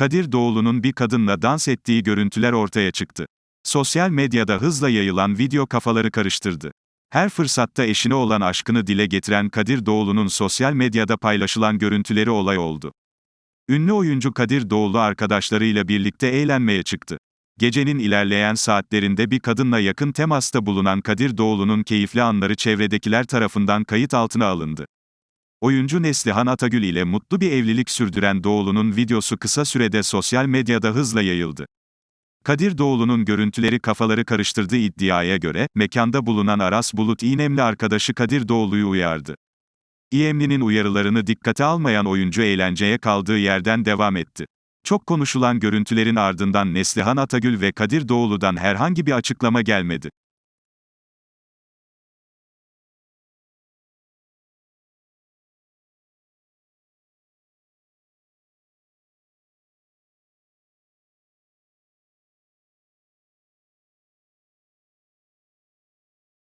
Kadir Doğulu'nun bir kadınla dans ettiği görüntüler ortaya çıktı. Sosyal medyada hızla yayılan video kafaları karıştırdı. Her fırsatta eşine olan aşkını dile getiren Kadir Doğulu'nun sosyal medyada paylaşılan görüntüleri olay oldu. Ünlü oyuncu Kadir Doğulu arkadaşlarıyla birlikte eğlenmeye çıktı. Gecenin ilerleyen saatlerinde bir kadınla yakın temasta bulunan Kadir Doğulu'nun keyifli anları çevredekiler tarafından kayıt altına alındı. Oyuncu Neslihan Atagül ile mutlu bir evlilik sürdüren Doğulu'nun videosu kısa sürede sosyal medyada hızla yayıldı. Kadir Doğulu'nun görüntüleri kafaları karıştırdığı iddiaya göre, mekanda bulunan Aras Bulut İynemli arkadaşı Kadir Doğulu'yu uyardı. İyemli'nin uyarılarını dikkate almayan oyuncu eğlenceye kaldığı yerden devam etti. Çok konuşulan görüntülerin ardından Neslihan Atagül ve Kadir Doğulu'dan herhangi bir açıklama gelmedi.